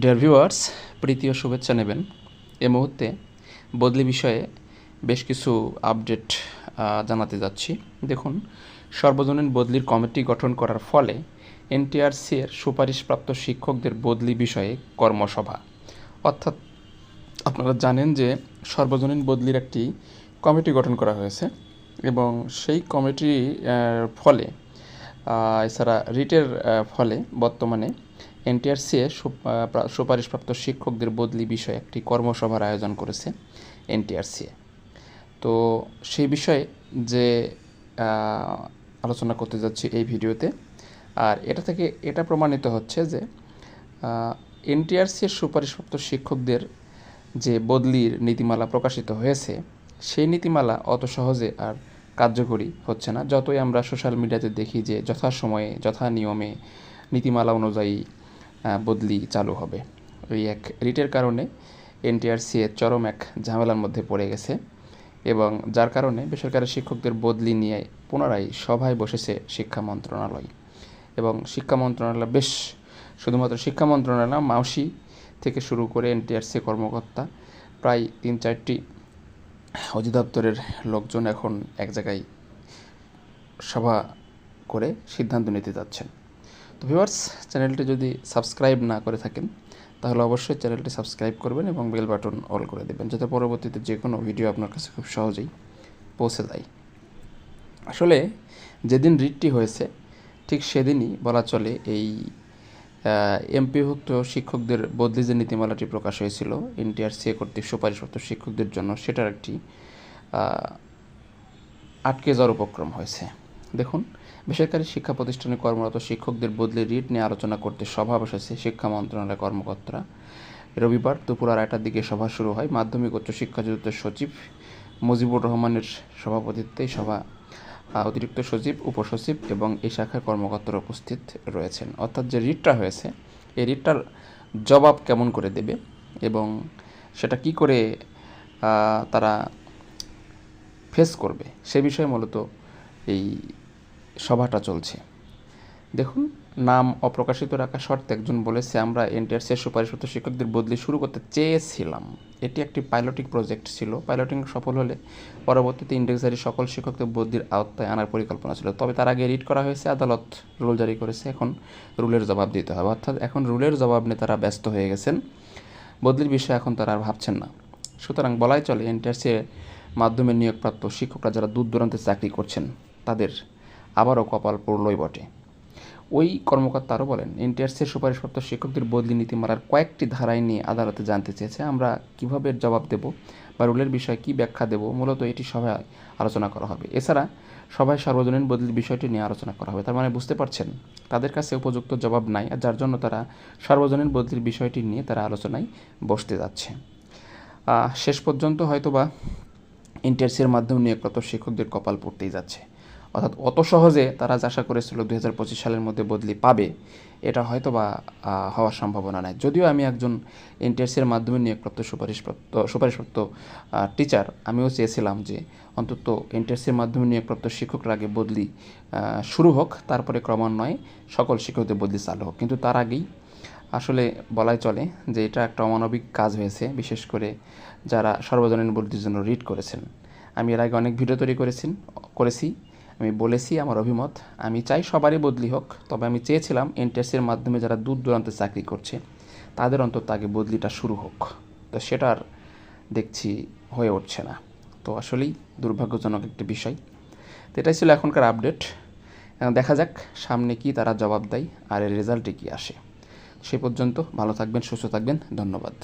Dear viewers প্রীতি ও শুভেচ্ছা নেবেন। এ মুহূর্তে বদলি বিষয়ে বেশ কিছু আপডেট জানাতে যাচ্ছি। দেখুন সর্বজনীন বদলির কমিটি গঠন করার ফলে এনটিআরসি এর সুপারিশপ্রাপ্ত শিক্ষকদের বদলি বিষয়ে কর্মসভা। অর্থাৎ আপনারা জানেন যে সর্বজনীন বদলির একটি কমিটি গঠন করা হয়েছে এবং সেই কমিটি আহ, ফলে এছাড়া রিটের ফলে বর্তমানে এনটিআরসিএ সুপারিশপ্রাপ্ত শিক্ষকদের বদলি বিষয়ে একটি কর্মসভার আয়োজন করেছে এনটিআরসিএ তো সেই বিষয়ে যে আলোচনা করতে যাচ্ছি এই ভিডিওতে, আর এটা থেকে এটা প্রমাণিত হচ্ছে যে এনটিআরসি এর সুপারিশপ্রাপ্ত শিক্ষকদের যে বদলির নীতিমালা প্রকাশিত হয়েছে, সেই নীতিমালা অত সহজে আর কার্যকরী হচ্ছে না। যতই আমরা সোশ্যাল মিডিয়াতে দেখি যে যথাসময়ে যথা নিয়মে নীতিমালা অনুযায়ী বদলি চালু হবে। ওই এক রিটের কারণে এনটিআরসি এর চরম এক ঝামেলার মধ্যে পড়ে গেছে এবং যার কারণে বেসরকারি শিক্ষকদের বদলি নিয়ে পুনরায় সভায় বসেছে শিক্ষা মন্ত্রণালয়। এবং শিক্ষা মন্ত্রণালয় বেশ, শুধুমাত্র শিক্ষা মন্ত্রণালয় মাউসি থেকে শুরু করে এনটিআরসি কর্মকর্তা প্রায় তিন চারটি অধিদপ্তরের লোকজন এখন এক জায়গায় সভা করে সিদ্ধান্ত নিতে যাচ্ছেন। তো ভিউয়ার্স চ্যানেলটি যদি সাবস্ক্রাইব না করে থাকেন, তাহলে অবশ্যই চ্যানেলটি সাবস্ক্রাইব করবেন এবং বেল বাটন অল করে দেবেন, যাতে পরবর্তীতে যে কোনো ভিডিও আপনার কাছে খুব সহজেই পৌঁছে যায়। আসলে যেদিন রিটটি হয়েছে, ঠিক সেদিনই বলা চলে এই এমপিভুক্ত শিক্ষকদের বদলি যে নীতিমালাটি প্রকাশ হয়েছিল এনটিআরসি কর্তৃক সুপারিশপ্রাপ্ত শিক্ষকদের জন্য, সেটার একটি আটকে যাওয়ার উপক্রম হয়েছে। দেখুন বেসরকারি শিক্ষা প্রতিষ্ঠানে কর্মরত শিক্ষকদের বদলে রিট নিয়ে আলোচনা করতে সভা বসেছে শিক্ষা মন্ত্রণালয়ের কর্মকর্তারা। রবিবার দুপুর আড়াইটার দিকে সভা শুরু হয়। মাধ্যমিক উচ্চ শিক্ষা যুক্তের সচিব মুজিবুর রহমানের সভাপতিত্বে সভা। অতিরিক্ত সচিব, উপসচিব এবং এই শাখার কর্মকর্তারা উপস্থিত রয়েছেন। অর্থাৎ যে রিটটা হয়েছে, এই রিটটার জবাব কেমন করে দেবে এবং সেটা কি করে তারা ফেস করবে, সে বিষয়ে মূলত এই সভাটা চলছে। দেখুন, নাম অপ্রকাশিত রাখা শর্তে একজন বলেছে, আমরা এনটিআরসির সুপারিশপ্রাপ্ত শিক্ষকদের বদলি শুরু করতে চেয়েছিলাম। এটি একটি পাইলটিং প্রজেক্ট ছিল। পাইলটিং সফল হলে পরবর্তীতে ইন্ডেক্সারি সকল শিক্ষকদের বদলির আওতায় আনার পরিকল্পনা ছিল। তবে তার আগে রিট করা হয়েছে, আদালত রুল জারি করেছে, এখন রুলের জবাব দিতে হবে। অর্থাৎ এখন রুলের জবাব নিয়ে তারা ব্যস্ত হয়ে গেছেন। বদলির বিষয়ে এখন তারা আর ভাবছেন না। সুতরাং বলাই চলে এনটিআরসি মাধ্যমে নিয়োগপ্রাপ্ত শিক্ষকরা যারা দূর দূরান্তে চাকরি করছেন, তাদের আবারও কপাল পড়লই বটে। ওই কর্মকর্তা আরও বলেন এনটিআরসির সুপারিশপ্রাপ্ত শিক্ষকদের বদলি নীতিমালার কয়েকটি ধারায় নিয়ে আদালতে জানতে চেয়েছে। আমরা কীভাবে জবাব দেব বা রুলের বিষয়ে কী ব্যাখ্যা দেব, মূলত এটি সভায় আলোচনা করা হবে। এছাড়া সভায় সার্বজনীন বদলির বিষয়টি নিয়ে আলোচনা করা হবে। তার মানে বুঝতে পারছেন, তাদের কাছে উপযুক্ত জবাব নাই আর যার জন্য তারা সার্বজনীন বদলির বিষয়টি নিয়ে তারা আলোচনায় বসতে যাচ্ছে। শেষ পর্যন্ত হয়তোবা ইন্টারসির মাধ্যমে নিয়োগপ্রাপ্ত শিক্ষকদের কপাল পড়তেই যাচ্ছে। অর্থাৎ অত সহজে তারা আশা করেছিল দু হাজার পঁচিশ সালের মধ্যে বদলি পাবে। এটা হয়তো বা হওয়ার সম্ভাবনা নাই। যদিও আমি একজন এনটিএসসির মাধ্যমে নিয়োগপ্রাপ্ত সুপারিশপ্রাপ্ত সুপারিশপ্রাপ্ত টিচার আমিও চেয়েছিলাম যে অন্তত এনটিএসসির মাধ্যমে নিয়োগপ্রাপ্ত শিক্ষকরা আগে বদলি শুরু হোক, তারপরে ক্রমান্বয়ে সকল শিক্ষকদের বদলি চালু হোক। কিন্তু তার আগেই আসলে বলাই চলে যে এটা একটা অমানবিক কাজ হয়েছে, বিশেষ করে যারা সর্বজনীন বদলির জন্য রিড করেছেন। আমি এর আগে অনেক ভিডিও তৈরি করেছি করেছি। আমি বলেছি আমার অভিমত, আমি চাই সবারই বদলি হোক, তবে আমি চেয়েছিলাম এনটিএসের মাধ্যমে যারা দূর দূরান্তে চাকরি করছে, তাদের অন্তত আগে বদলিটা শুরু হোক। তো সেটার দেখছি হয়ে উঠছে না। তো আসলেই দুর্ভাগ্যজনক একটি বিষয়। তো এটাই ছিল এখনকার আপডেট। দেখা যাক সামনে কি তারা জবাব দেয় আর এর রেজাল্টে কী আসে। সে পর্যন্ত ভালো থাকবেন, সুস্থ থাকবেন, ধন্যবাদ।